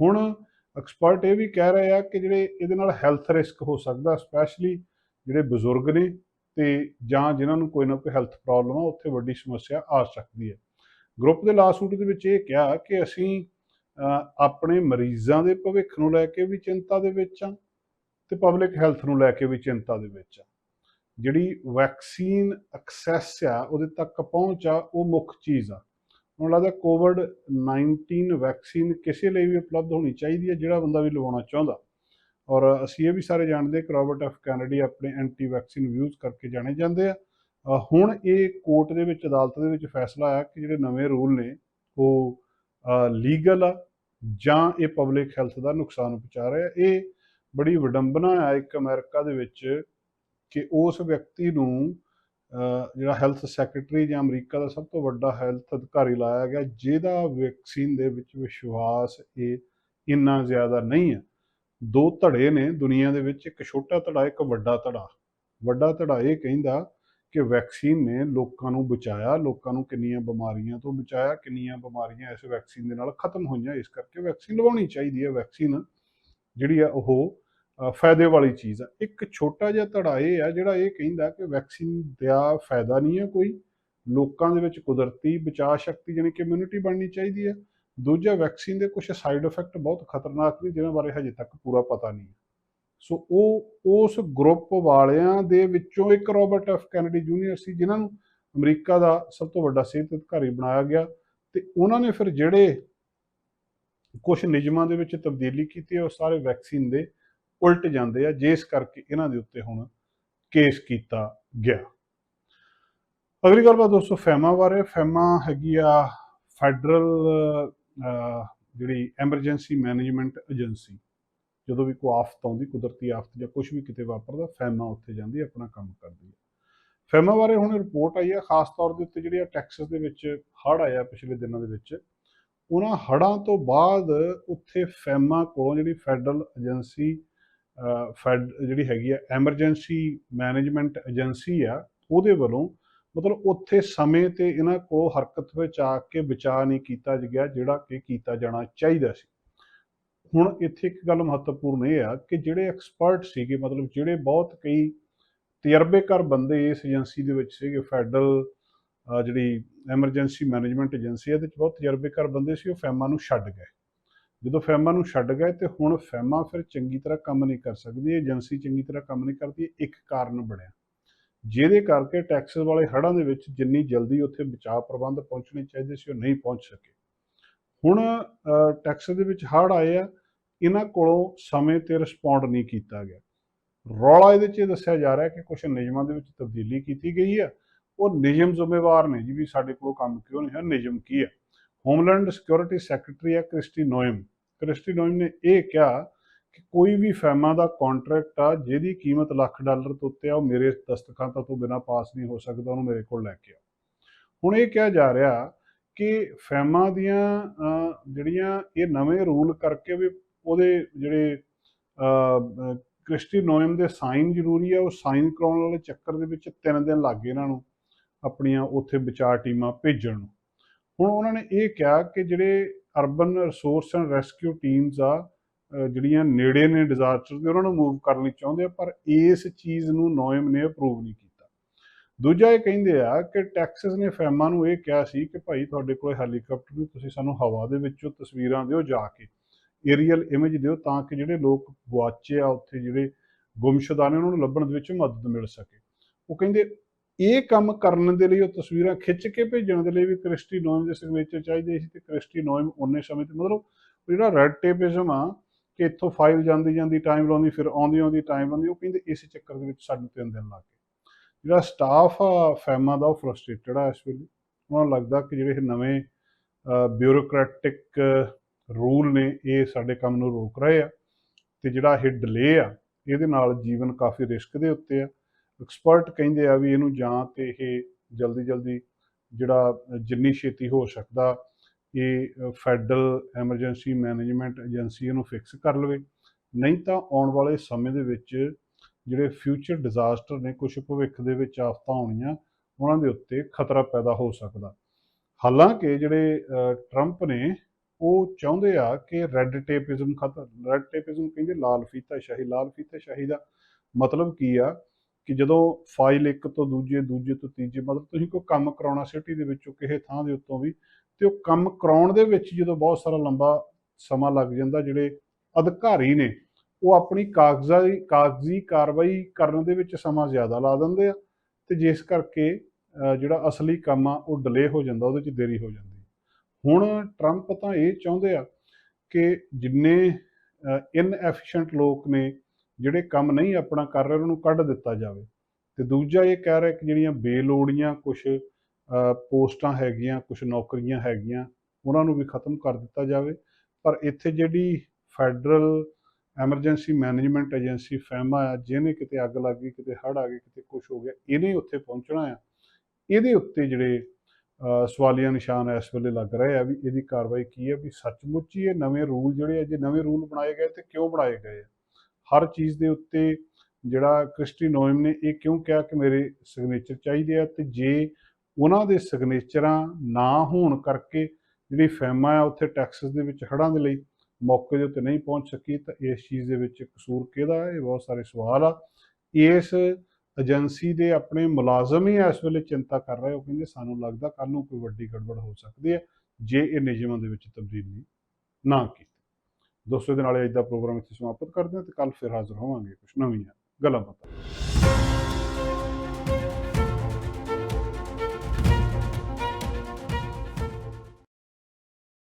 ਹੁਣ ਐਕਸਪਰਟ ਇਹ ਵੀ ਕਹਿ ਰਹੇ ਆ ਕਿ ਜਿਹੜੇ ਇਹਦੇ ਨਾਲ ਹੈਲਥ ਰਿਸਕ ਹੋ ਸਕਦਾ ਸਪੈਸ਼ਲੀ ਜਿਹੜੇ ਬਜ਼ੁਰਗ ਨੇ ਤੇ ਜਾਂ ਜਿਨ੍ਹਾਂ ਨੂੰ ਕੋਈ ਨਾ ਕੋਈ ਹੈਲਥ ਪ੍ਰੋਬਲਮ ਆ, ਉੱਥੇ ਵੱਡੀ ਸਮੱਸਿਆ ਆ ਸਕਦੀ ਹੈ। ਗਰੁੱਪ ਦੇ ਲਾਸੂਟ ਦੇ ਵਿੱਚ ਇਹ ਕਿਹਾ ਕਿ ਅਸੀਂ ਆਪਣੇ ਮਰੀਜ਼ਾਂ ਦੇ ਭਵਿੱਖ ਨੂੰ ਲੈ ਕੇ ਵੀ ਚਿੰਤਾ ਦੇ ਵਿੱਚ ਆ ਤੇ ਪਬਲਿਕ ਹੈਲਥ ਨੂੰ ਲੈ ਕੇ ਵੀ ਚਿੰਤਾ ਦੇ ਵਿੱਚ ਆ ਜਿਹੜੀ ਵੈਕਸੀਨ ਐਕਸੈਸ ਆ, ਉਹਦੇ ਤੱਕ ਪਹੁੰਚ ਆ, ਉਹ ਮੁੱਖ ਚੀਜ਼ ਆ। ਮੈਨੂੰ ਲੱਗਦਾ ਕੋਵਿਡ 19 ਵੈਕਸੀਨ ਕਿਸੇ ਲਈ ਵੀ ਉਪਲਬਧ ਹੋਣੀ ਚਾਹੀਦੀ ਹੈ, ਜਿਹੜਾ ਬੰਦਾ ਵੀ ਲਵਾਉਣਾ ਚਾਹੁੰਦਾ। ਔਰ ਅਸੀਂ ਇਹ ਵੀ ਸਾਰੇ ਜਾਣਦੇ ਹਾਂ ਕਿ ਰੋਬਰਟ ਐਫ ਕੈਨੇਡੀ ਆਪਣੇ ਐਂਟੀ ਵੈਕਸੀਨ ਵਿਊਜ਼ ਕਰਕੇ ਜਾਣੇ ਜਾਂਦੇ ਆ। ਹੁਣ ਇਹ ਕੋਰਟ ਦੇ ਵਿੱਚ, ਅਦਾਲਤ ਦੇ ਵਿੱਚ ਫੈਸਲਾ ਆਇਆ ਕਿ ਜਿਹੜੇ ਨਵੇਂ ਰੂਲ ਨੇ, ਉਹ ਲੀਗਲ ਆ ਜਾਂ ਇਹ ਪਬਲਿਕ ਹੈਲਥ ਦਾ ਨੁਕਸਾਨ ਪਹੁੰਚਾ ਰਿਹਾ ਇਹ ਬੜੀ ਵਿਡੰਬਨਾ ਆ ਇੱਕ ਅਮਰੀਕਾ ਦੇ ਵਿੱਚ ਕਿ ਉਸ ਵਿਅਕਤੀ ਨੂੰ ਜਿਹੜਾ ਹੈਲਥ ਸੈਕਟਰੀ ਜਾਂ ਅਮਰੀਕਾ ਦਾ ਸਭ ਤੋਂ ਵੱਡਾ ਹੈਲਥ ਅਧਿਕਾਰੀ ਲਾਇਆ ਗਿਆ, ਜਿਹਦਾ ਵੈਕਸੀਨ ਦੇ ਵਿੱਚ ਵਿਸ਼ਵਾਸ ਇਹ ਇੰਨਾ ਜ਼ਿਆਦਾ ਨਹੀਂ ਹੈ ਦੋ ਧੜੇ ਨੇ ਦੁਨੀਆ ਦੇ ਵਿੱਚ, ਇੱਕ ਛੋਟਾ ਧੜਾ, ਇੱਕ ਵੱਡਾ ਧੜਾ। ਵੱਡਾ ਧੜਾ ਇਹ ਕਹਿੰਦਾ ਕਿ ਵੈਕਸੀਨ ਨੇ ਲੋਕਾਂ ਨੂੰ ਬਚਾਇਆ, ਲੋਕਾਂ ਨੂੰ ਕਿੰਨੀਆਂ ਬਿਮਾਰੀਆਂ ਤੋਂ ਬਚਾਇਆ, ਕਿੰਨੀਆਂ ਬਿਮਾਰੀਆਂ ਇਸ ਵੈਕਸੀਨ ਦੇ ਨਾਲ ਖਤਮ ਹੋਈਆਂ। ਇਸ ਕਰਕੇ ਵੈਕਸੀਨ ਲਵਾਉਣੀ ਚਾਹੀਦੀ ਹੈ। ਵੈਕਸੀਨ ਜਿਹੜੀ ਆ ਉਹ ਫਾਇਦੇ ਵਾਲੀ ਚੀਜ਼ ਆ। ਇੱਕ ਛੋਟਾ ਜਿਹਾ ਧੜਾ ਇਹ ਆ ਜਿਹੜਾ ਇਹ ਕਹਿੰਦਾ ਕਿ ਵੈਕਸੀਨ ਦਾ ਫਾਇਦਾ ਨਹੀਂ ਹੈ ਕੋਈ। ਲੋਕਾਂ ਦੇ ਵਿੱਚ ਕੁਦਰਤੀ ਬਚਾਅ ਸ਼ਕਤੀ ਯਾਨੀ ਕਿ ਇਮਿਊਨਿਟੀ ਬਣਨੀ ਚਾਹੀਦੀ ਹੈ। ਦੂਜਾ ਵੈਕਸੀਨ ਦੇ ਕੁਝ ਸਾਈਡ ਇਫੈਕਟ ਬਹੁਤ ਖਤਰਨਾਕ ਨੇ, ਜਿਨ੍ਹਾਂ ਬਾਰੇ ਹਜੇ ਤੱਕ ਪੂਰਾ ਪਤਾ ਨਹੀਂ ਸੋ ਉਹ, ਉਸ ਗਰੁੱਪ ਵਾਲਿਆਂ ਦੇ ਵਿੱਚੋਂ ਇੱਕ ਰਾਬਰਟ ਐਫ ਕੈਨੇਡੀ ਜੂਨੀਅਰ ਸੀ, ਜਿਨ੍ਹਾਂ ਨੂੰ ਅਮਰੀਕਾ ਦਾ ਸਭ ਤੋਂ ਵੱਡਾ ਸਿਹਤ ਅਧਿਕਾਰੀ ਬਣਾਇਆ ਗਿਆ। ਤੇ ਉਹਨਾਂ ਨੇ ਫਿਰ ਜਿਹੜੇ ਕੁਝ ਨਿਯਮਾਂ ਦੇ ਵਿੱਚ ਤਬਦੀਲੀ ਕੀਤੀ ਹੈ, ਉਹ ਸਾਰੇ ਵੈਕਸੀਨ ਦੇ ਉਲਟ ਜਾਂਦੇ ਆ ਜਿਸ ਕਰਕੇ ਇਹਨਾਂ ਦੇ ਉੱਤੇ ਹੁਣ ਕੇਸ ਕੀਤਾ ਗਿਆ। ਅਗਲੀ ਗੱਲਬਾਤ ਦੋਸਤੋ, ਫੈਮਾ ਬਾਰੇ। ਫੈਮਾ ਹੈਗੀ ਆ, ਫੈਡਰਲ ਜਿਹੜੀ ਐਮਰਜੈਂਸੀ ਮੈਨੇਜਮੈਂਟ ਏਜੰਸੀ ਜਦੋਂ ਵੀ ਕੋਈ ਆਫਤ ਆਉਂਦੀ, ਕੁਦਰਤੀ ਆਫਤ ਜਾਂ ਕੁਝ ਵੀ ਕਿਤੇ ਵਾਪਰਦਾ, ਫੈਮਾ ਉੱਥੇ ਜਾਂਦੀ, ਆਪਣਾ ਕੰਮ ਕਰਦੀ ਹੈ। ਫੈਮਾ ਬਾਰੇ ਹੁਣ ਰਿਪੋਰਟ ਆਈ ਹੈ, ਖਾਸ ਤੌਰ ਦੇ ਉੱਤੇ ਜਿਹੜੀ ਆ ਟੈਕਸਸ ਦੇ ਵਿੱਚ ਹੜ੍ਹ ਆਇਆ ਪਿਛਲੇ ਦਿਨਾਂ ਦੇ ਵਿੱਚ। ਉਹਨਾਂ ਹੜ੍ਹਾਂ ਤੋਂ ਬਾਅਦ ਉੱਥੇ ਫੈਮਾ ਕੋਲੋਂ ਜਿਹੜੀ ਫੈਡਰਲ ਏਜੰਸੀ ਫੈਡ, ਜਿਹੜੀ ਹੈਗੀ ਆ ਐਮਰਜੈਂਸੀ ਮੈਨੇਜਮੈਂਟ ਏਜੰਸੀ ਆ, ਉਹਦੇ ਵੱਲੋਂ ਮਤਲਬ ਉੱਥੇ ਸਮੇਂ ਤੇ ਇਹਨਾਂ ਕੋਲ ਹਰਕਤ ਵਿੱਚ ਆ ਕੇ ਬਚਾਅ ਨਹੀਂ ਕੀਤਾ ਗਿਆ, ਜਿਹੜਾ ਕਿ ਕੀਤਾ ਜਾਣਾ ਚਾਹੀਦਾ ਸੀ। ਹੁਣ ਇੱਥੇ ਇੱਕ ਗੱਲ ਮਹੱਤਵਪੂਰਨ ਇਹ ਆ ਕਿ ਜਿਹੜੇ ਐਕਸਪਰਟ ਸੀਗੇ, ਮਤਲਬ ਜਿਹੜੇ ਬਹੁਤ ਕਈ ਤਜਰਬੇਕਾਰ ਬੰਦੇ ਇਸ ਏਜੰਸੀ ਦੇ ਵਿੱਚ ਸੀਗੇ, ਫੈਡਰਲ ਜਿਹੜੀ ਐਮਰਜੈਂਸੀ ਮੈਨੇਜਮੈਂਟ ਏਜੰਸੀ ਹੈ ਇਹਦੇ ਵਿੱਚ ਬਹੁਤ ਤਜਰਬੇਕਾਰ ਬੰਦੇ ਸੀ, ਉਹ ਫੈਮਾ ਨੂੰ ਛੱਡ ਗਏ। ਜਦੋਂ ਫੈਮਾ ਨੂੰ ਛੱਡ ਗਏ ਤੇ ਹੁਣ ਫੈਮਾ ਫਿਰ ਚੰਗੀ ਤਰ੍ਹਾਂ ਕੰਮ ਨਹੀਂ ਕਰ ਸਕਦੀ, ਏਜੰਸੀ ਚੰਗੀ ਤਰ੍ਹਾਂ ਕੰਮ ਨਹੀਂ ਕਰਦੀ, ਇੱਕ ਕਾਰਨ ਬਣਿਆ। ਜਿਹਦੇ ਕਰਕੇ ਟੈਕਸਸ ਵਾਲੇ ਹੜ੍ਹਾਂ ਦੇ ਵਿੱਚ ਜਿੰਨੀ ਜਲਦੀ ਉੱਥੇ ਬਚਾਅ ਪ੍ਰਬੰਧ ਪਹੁੰਚਣੇ ਚਾਹੀਦੇ ਸੀ ਉਹ ਨਹੀਂ ਪਹੁੰਚ ਸਕੇ। ਹੁਣ ਅਹ, ਟੈਕਸਸ ਦੇ ਵਿੱਚ ਹੜ੍ਹ ਆਏ ਆ ਇਹਨਾਂ ਕੋਲੋਂ ਸਮੇਂ ਤੇ ਰਿਸਪੌਂਡ ਨਹੀਂ ਕੀਤਾ ਗਿਆ। ਰੌਲਾ ਇਹਦੇ 'ਚ ਇਹ ਦੱਸਿਆ ਜਾ ਰਿਹਾ ਕਿ ਕੁਝ ਨਿਯਮਾਂ ਦੇ ਵਿੱਚ ਤਬਦੀਲੀ ਕੀਤੀ ਗਈ ਆ। ਉਹ ਨਿਯਮ ਜ਼ਿੰਮੇਵਾਰ ਨੇ ਜੀ ਵੀ ਸਾਡੇ ਕੋਲ ਕੰਮ ਕਿਉਂ ਨਹੀਂ ਹੈ ਨਿਯਮ ਕੀ ਹੈ ਹੋਮਲੈਂਡ ਸਿਕਿਉਰਿਟੀ ਸੈਕਟਰੀ ਹੈ ਕ੍ਰਿਸਟੀ ਨੋਇਮ। ਕ੍ਰਿਸਟੀ ਨੋਇਮ ਨੇ ਇਹ ਕਿਹਾ ਕਿ ਕੋਈ ਵੀ ਫੈਮਾ ਦਾ ਕੰਟਰੈਕਟ ਆ ਜਿਹਦੀ ਕੀਮਤ ਲੱਖ ਡਾਲਰ ਤੋਂ ਉੱਤੇ ਆ ਉਹ ਮੇਰੇ ਦਸਤਖਤਾਂ ਤੋਂ ਬਿਨਾਂ ਪਾਸ ਨਹੀਂ ਹੋ ਸਕਦਾ ਉਹਨੂੰ ਮੇਰੇ ਕੋਲ ਲੈ ਕੇ ਆ ਹੁਣ ਇਹ ਕਿਹਾ ਜਾ ਰਿਹਾ ਕਿ ਫੈਮਾ ਦੀਆਂ ਜਿਹੜੀਆਂ ਇਹ ਨਵੇਂ ਰੂਲ ਕਰਕੇ ਵੀ ਉਹਦੇ ਜਿਹੜੇ ਅਹ, ਕ੍ਰਿਸਟੀ ਨੋਇਮ ਦੇ ਸਾਈਨ ਜ਼ਰੂਰੀ ਆ ਉਹ ਸਾਈਨ ਕਰਾਉਣ ਵਾਲੇ ਚੱਕਰ ਦੇ ਵਿੱਚ 3 ਦਿਨ ਲੱਗ ਗਏ ਇਹਨਾਂ ਨੂੰ ਆਪਣੀਆਂ ਉੱਥੇ ਵਿਚਾਰ ਟੀਮਾਂ ਭੇਜਣ ਨੂੰ। ਹੁਣ ਉਹਨਾਂ ਨੇ ਇਹ ਕਿਹਾ ਕਿ ਜਿਹੜੇ urban resource and rescue teams ਆ ਜਿਹੜੀਆਂ ਨੇੜੇ ਨੇ ਡਿਜ਼ਾਸਟਰ ਦੇ ਉਹਨਾਂ ਨੂੰ ਮੂਵ ਕਰਨ ਲਈ ਚਾਹੁੰਦੇ ਆ, ਪਰ ਇਸ ਚੀਜ਼ ਨੂੰ ਨੋਇਮ ਨੇ ਅਪਰੂਵ ਨਹੀਂ ਕੀਤਾ। ਦੂਜਾ ਇਹ ਕਹਿੰਦੇ ਆ ਕਿ ਟੈਕਸਸ ਨੇ ਫੈਮਾ ਨੂੰ ਇਹ ਕਿਹਾ ਸੀ ਕਿ ਭਾਈ ਤੁਹਾਡੇ ਕੋਲ ਹੈਲੀਕਾਪਟਰ ਨਹੀਂ ਤੁਸੀਂ ਸਾਨੂੰ ਹਵਾ ਦੇ ਵਿੱਚੋਂ ਤਸਵੀਰਾਂ ਦਿਓ ਜਾ ਕੇ ਏਰੀਅਲ ਇਮੇਜ ਦਿਓ ਤਾਂ ਕਿ ਜਿਹੜੇ ਲੋਕ ਗੁਆਚੇ ਆ, ਉੱਥੇ ਜਿਹੜੇ ਗੁੰਮਸ਼ੁਦਾ ਨੇ, ਉਹਨਾਂ ਨੂੰ ਲੱਭਣ ਦੇ ਵਿੱਚ ਮਦਦ ਮਿਲ ਸਕੇ। ਉਹ ਕਹਿੰਦੇ ਇਹ ਕੰਮ ਕਰਨ ਦੇ ਲਈ ਉਹ ਤਸਵੀਰਾਂ ਖਿੱਚ ਕੇ ਭੇਜਣ ਦੇ ਲਈ ਵੀ ਕ੍ਰਿਸਟੀ ਨੋਇਮ ਦੇ ਸਿਗਨੇਚਰ ਚਾਹੀਦੇ ਸੀ ਤੇ ਕ੍ਰਿਸਟੀ ਨੋਇਮ ਉਹਨੇ ਸਮੇਂ ਤੇ ਮਤਲਬ ਜਿਹੜਾ ਰੈਡ ਟੇਪਿਜ਼ਮ ਆ ਕਿ ਇੱਥੋਂ ਫਾਈਲ ਜਾਂਦੀ ਜਾਂਦੀ ਟਾਈਮ ਲਾਉਂਦੀ, ਫਿਰ ਆਉਂਦੀ ਆਉਂਦੀ ਟਾਈਮ ਲਾਉਂਦੀ, ਉਹ ਕਹਿੰਦੇ ਇਸ ਚੱਕਰ ਦੇ ਵਿੱਚ ਸਾਨੂੰ ਤਿੰਨ ਦਿਨ ਲੱਗ ਗਏ। ਜਿਹੜਾ ਸਟਾਫ ਆ ਫੈਮਾ ਦਾ, ਉਹ ਫਰਸਟ੍ਰੇਟਡ ਆ ਇਸ ਵੇਲੇ। ਉਹਨਾਂ ਨੂੰ ਲੱਗਦਾ ਕਿ ਜਿਹੜੇ ਇਹ ਨਵੇਂ ਬਿਊਰੋਕ੍ਰੈਟਿਕ ਰੂਲ ਨੇ, ਇਹ ਸਾਡੇ ਕੰਮ ਨੂੰ ਰੋਕ ਰਹੇ ਆ ਤੇ ਜਿਹੜਾ ਇਹ ਡਿਲੇ ਆ, ਇਹਦੇ ਨਾਲ ਜੀਵਨ ਕਾਫੀ ਰਿਸਕ ਦੇ ਉੱਤੇ ਆ। ਐਕਸਪਰਟ ਕਹਿੰਦੇ ਆ ਵੀ ਇਹਨੂੰ ਜਾਂ ਤੇ ਇਹ ਜਲਦੀ ਜਲਦੀ ਜਿਹੜਾ ਜਿੰਨੀ ਛੇਤੀ ਹੋ ਸਕਦਾ ਇਹ ਫੈਡਰਲ ਐਮਰਜੈਂਸੀ ਮੈਨੇਜਮੈਂਟ ਏਜੰਸੀ ਇਹਨੂੰ ਫਿਕਸ ਕਰ ਲਵੇ। ਨਹੀਂ ਤਾਂ ਆਉਣ ਵਾਲੇ ਸਮੇਂ ਦੇ ਵਿੱਚ ਜਿਹੜੇ ਫਿਊਚਰ ਡਿਜ਼ਾਸਟਰ ਨੇ ਕੁਝ ਭਵਿੱਖ ਦੇ ਵਿੱਚ ਆਫਤਾਂ ਆਉਣੀਆਂ ਉਹਨਾਂ ਦੇ ਉੱਤੇ ਖਤਰਾ ਪੈਦਾ ਹੋ ਸਕਦਾ। ਹਾਲਾਂਕਿ ਜਿਹੜੇ ਟਰੰਪ ਨੇ, ਉਹ ਚਾਹੁੰਦੇ ਆ ਕਿ ਰੈੱਡ ਟੇਪਿਜ਼ਮ ਖਤਰ ਰੈੱਡ ਟੇਪਿਜ਼ਮ ਕਹਿੰਦੇ ਲਾਲ ਫੀਤਾ ਸ਼ਾਹੀ, ਲਾਲ ਫੀਤਾ ਸ਼ਾਹੀ ਦਾ ਮਤਲਬ ਕੀ ਆ ਕਿ ਜਦੋਂ ਫਾਈਲ ਇੱਕ ਤੋਂ ਦੂਜੇ ਦੂਜੇ ਤੋਂ ਤੀਜੇ, ਮਤਲਬ ਤੁਸੀਂ ਕੋਈ ਕੰਮ ਕਰਾਉਣਾ ਸਿਟੀ ਦੇ ਵਿੱਚੋਂ ਕਿਸੇ ਥਾਂ ਦੇ ਉੱਤੋਂ ਵੀ ਤੇ ਉਹ ਕੰਮ ਕਰਾਉਣ ਦੇ ਵਿੱਚ ਜਦੋਂ ਬਹੁਤ ਸਾਰਾ ਲੰਬਾ ਸਮਾਂ ਲੱਗ ਜਾਂਦਾ, ਜਿਹੜੇ ਅਧਿਕਾਰੀ ਨੇ, ਉਹ ਆਪਣੀ ਕਾਗਜ਼ਾਈ ਕਾਗਜ਼ੀ ਕਾਰਵਾਈ ਕਰਨ ਦੇ ਵਿੱਚ ਸਮਾਂ ਜ਼ਿਆਦਾ ਲਾ ਦਿੰਦੇ ਆ ਤੇ ਜਿਸ ਕਰਕੇ ਜਿਹੜਾ ਅਸਲੀ ਕੰਮ ਆ, ਉਹ ਡਿਲੇ ਹੋ ਜਾਂਦਾ, ਉਹਦੇ 'ਚ ਦੇਰੀ ਹੋ ਜਾਂਦੀ। ਹੁਣ ਟਰੰਪ ਤਾਂ ਇਹ ਚਾਹੁੰਦੇ ਆ ਕਿ ਜਿੰਨੇ ਇਨਐਫੀਸ਼ੀਐਂਟ ਲੋਕ ਨੇ, ਜਿਹੜੇ ਕੰਮ ਨਹੀਂ ਆਪਣਾ ਕਰ ਰਹੇ, ਉਹਨਾਂ ਨੂੰ ਕੱਢ ਦਿੱਤਾ ਜਾਵੇ। ਤੇ ਦੂਜਾ ਇਹ ਕਹਿ ਰਿਹਾ ਕਿ ਜਿਹੜੀਆਂ ਬੇਲੋੜੀਆਂ ਕੁਝ ਪੋਸਟਾਂ ਹੈਗੀਆਂ ਕੁਝ ਨੌਕਰੀਆਂ ਹੈਗੀਆਂ ਉਹਨਾਂ ਨੂੰ ਵੀ ਖਤਮ ਕਰ ਦਿੱਤਾ ਜਾਵੇ। ਪਰ ਇੱਥੇ ਜਿਹੜੀ federal emergency management agency FEMA ਆ ਜਿਹਨੇ ਕਿਤੇ ਅੱਗ ਲੱਗ ਗਈ ਕਿਤੇ ਹੜ੍ਹ ਆ ਗਏ ਕਿਤੇ ਕੁਝ ਹੋ ਗਿਆ ਇਹਨੇ ਉੱਥੇ ਪਹੁੰਚਣਾ ਆ। ਇਹਦੇ ਉੱਤੇ ਜਿਹੜੇ ਅਹ, ਸਵਾਲੀਆ ਨਿਸ਼ਾਨ ਇਸ ਵੇਲੇ ਲੱਗ ਰਹੇ ਆ ਵੀ ਇਹਦੀ ਕਾਰਵਾਈ ਕੀ ਹੈ ਵੀ ਸੱਚਮੁੱਚ ਹੀ ਇਹ ਨਵੇਂ ਰੂਲ ਜਿਹੜੇ ਆ ਜੇ ਨਵੇਂ ਰੂਲ ਬਣਾਏ ਗਏ ਤੇ ਕਿਉਂ ਬਣਾਏ ਗਏ ਆ? ਹਰ ਚੀਜ਼ ਦੇ ਉੱਤੇ ਜਿਹੜਾ ਕ੍ਰਿਸਟੀ ਨੋਇਮ ਨੇ ਇਹ ਕਿਉਂ ਕਿਹਾ ਕਿ ਮੇਰੇ ਸਿਗਨੇਚਰ ਚਾਹੀਦੇ ਆ ਤੇ ਜੇ ਉਹਨਾਂ ਦੇ ਸਿਗਨੇਚਰਾਂ ਨਾ ਹੋਣ ਕਰਕੇ ਜਿਹੜੀ ਫੈਮਾ ਆ ਉੱਥੇ ਟੈਕਸਸ ਦੇ ਵਿੱਚ ਹੜ੍ਹਾਂ ਦੇ ਲਈ ਮੌਕੇ ਦੇ ਉੱਤੇ ਨਹੀਂ ਪਹੁੰਚ ਸਕੀ, ਤਾਂ ਇਸ ਚੀਜ਼ ਦੇ ਵਿੱਚ ਕਸੂਰ ਕਿਹਦਾ ਹੈ? ਇਹ ਬਹੁਤ ਸਾਰੇ ਸਵਾਲ ਆ। ਇਸ ਏਜੰਸੀ ਦੇ ਆਪਣੇ ਮੁਲਾਜ਼ਮ ਹੀ ਇਸ ਵੇਲੇ ਚਿੰਤਾ ਕਰ ਰਹੇ ਉਹ ਕਹਿੰਦੇ ਸਾਨੂੰ ਲੱਗਦਾ ਕੱਲ ਨੂੰ ਕੋਈ ਵੱਡੀ ਗੜਬੜ ਹੋ ਸਕਦੀ ਹੈ, ਜੇ ਇਹ ਨਿਯਮਾਂ ਦੇ ਵਿੱਚ ਤਬਦੀਲੀ ਨਾ ਕੀਤੀ। ਦੋਸਤੋ ਦੇ ਨਾਲ ਅੱਜ ਦਾ ਪ੍ਰੋਗਰਾਮ ਇੱਥੇ ਸਮਾਪਤ ਕਰਦੇ ਹਾਂ ਤੇ ਕੱਲ ਫਿਰ ਹਾਜ਼ਰ ਹੋਵਾਂਗੇ ਕੁਝ ਨਵੀਆਂ ਗੱਲਾਂ ਬਾਤਾਂ।